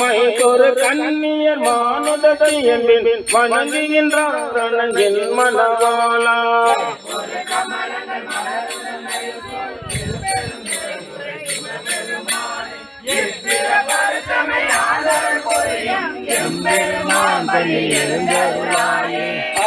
மைதொரு கண்ணியர் மானுடத்தை என்பின் வணங்குகின்றார் என் மனவாளா எம்பெருமான் பள்ளி எழுந்தருளாயே.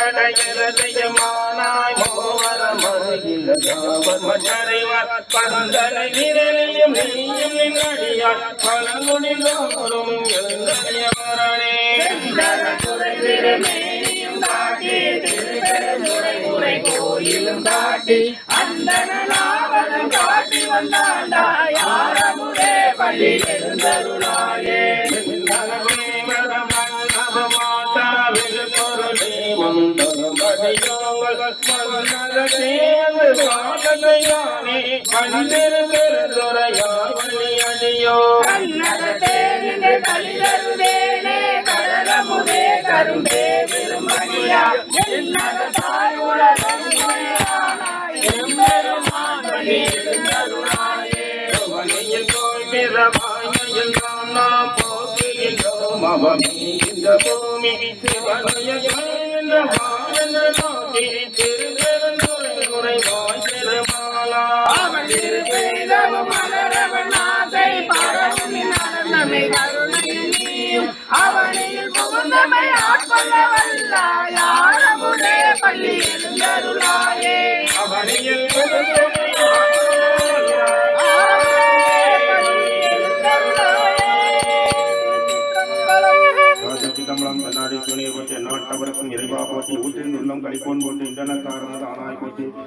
மகளடையமானாய் பந்தனை நீயும் நின்னடியார் திருமேனியும் காட்டி கோயிலும் காட்டி அந்த காட்டி வந்தாண்டா யாரமுதே பள்ளி எழுந்தருளாயே அடியோ கண்ணக தேனிலே கலிதருதேனே கடலமுதே கரும்பே விரும்படியா என்னக தாய் உலகம் எம்பெருமான் எழுந்தருளாயே. வழியில் போய் பிறவாயில் நாம் போகின்றோம் அவமே இந்த பூமி சிவனையின் மாறன நோக்கி திருப்பெருந்துரை உரைவாய் திருமாலா மலரவன் ஆசை பரவும் நடந்தமை கருணையும் நீயும் அவனில் புகுந்தமை ஆட்கொள்ள வல்லாய் யாரமுதே பள்ளி எழுந்தருளாயே. அவனியில் ராஜசிதம்பரம் போற்றி இண்டனக்காரனது ஆனாய்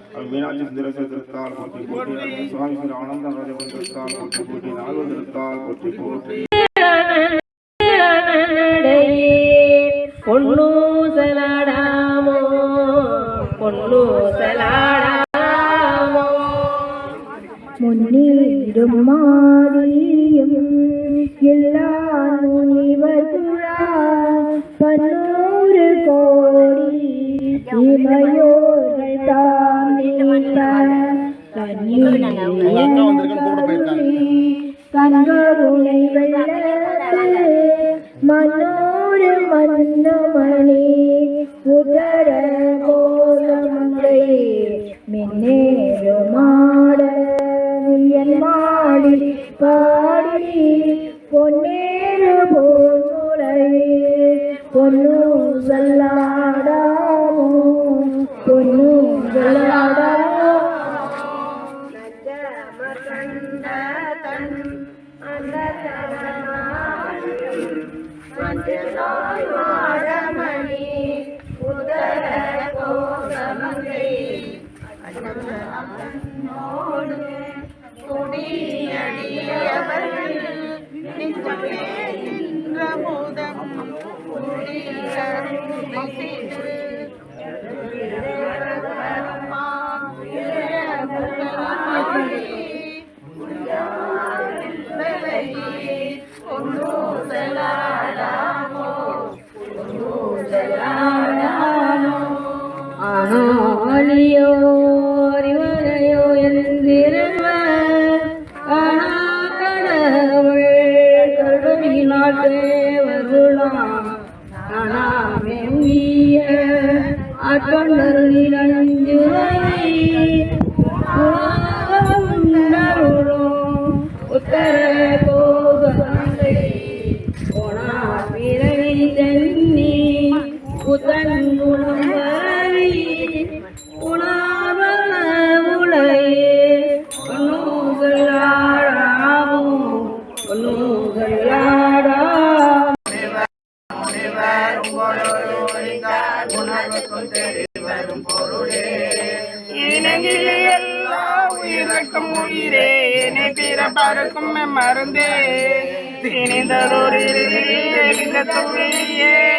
அவன் மீனாட்சி சுந்தரச திருத்தால் போற்றி அருள் சுவாமி ஸ்ரீ ஆனந்த ராஜபன் திருத்தால் போற்றி போற்றி. நால்வர் திருத்தால் மாறியும் எல்லா முனிவர்களால் கண்கருணை வெள்ளத்து மன்னோரு மன்னமணி உதர கோலமுறை மின்னேறு மாட மாடி பாடி பொன்னேறு போன்முறை பொன்னு சொல்லாடாமோ பொன்னு ஆனாலியோ அறிவனையோ எந்திரவர் காணா கடவுள் கல்வியினால் தேவருளாம் ஆனாமே உய ஆற்றொண்டருளில் அஞ்சுரை நமக்கும் தேடி வரும் பொருளே இனங்கிலே எல்லா உயிர்க்கும் உயிரே என்னை பிறப்பருக்கும் மருந்தே திணிந்தலூரிலே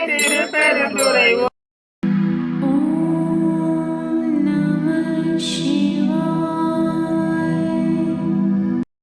திருப்பெருந்துரை